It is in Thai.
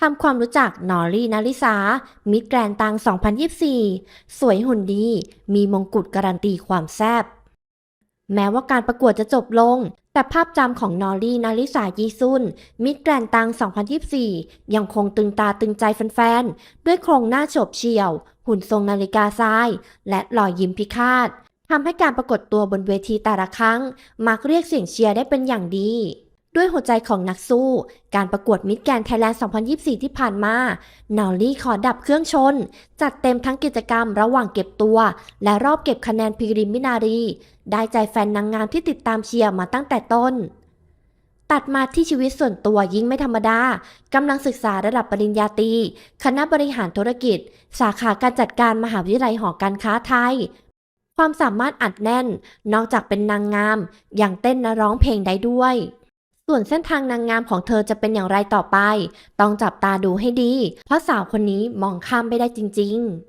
ทำความรู้จักนอรี่นาริสา มิตรแกรนตัง 2024 สวยหุ่นดี มีมงกุฎการันตีความแซ่บ แม้ว่าการประกวดจะจบลง แต่ภาพจำของนอรี่นาริสายีซุน มิตรแกรนตัง 2024 ยังคงตึงตาตึงใจแฟนๆ ด้วยโครงหน้าโฉบเฉี่ยว หุ่นทรงนาฬิกาทราย และรอยยิ้มพิฆาตทำให้การปรากฏตัวบนเวทีแต่ละครั้ง มักเรียกเสียงเชียร์ได้เป็นอย่างดี ด้วยหัวใจของนักสู้ การประกวดมิตรแกนไทยแลนด์ 2024 ที่ผ่านมานอลลี่ขอดับเครื่องชน จัดเต็มทั้งกิจกรรมระหว่างเก็บตัว และรอบเก็บคะแนนพรีริมินารี ได้ใจแฟนนางงามที่ติดตามเชียร์มาตั้งแต่ต้นตัดมาที่ชีวิตส่วนตัวยิ่งไม่ธรรมดา กำลังศึกษาระดับปริญญาตรี คณะบริหารธุรกิจ สาขาการจัดการมหาวิทยาลัยหอการค้าไทย ความสามารถอัดแน่น นอกจากเป็นนางงามยังเต้นและร้องเพลงได้ด้วย ส่วนเส้นทางนางงามของเธอจะเป็นอย่างไรต่อไป ต้องจับตาดูให้ดี เพราะสาวคนนี้มองข้ามไม่ได้จริง ๆ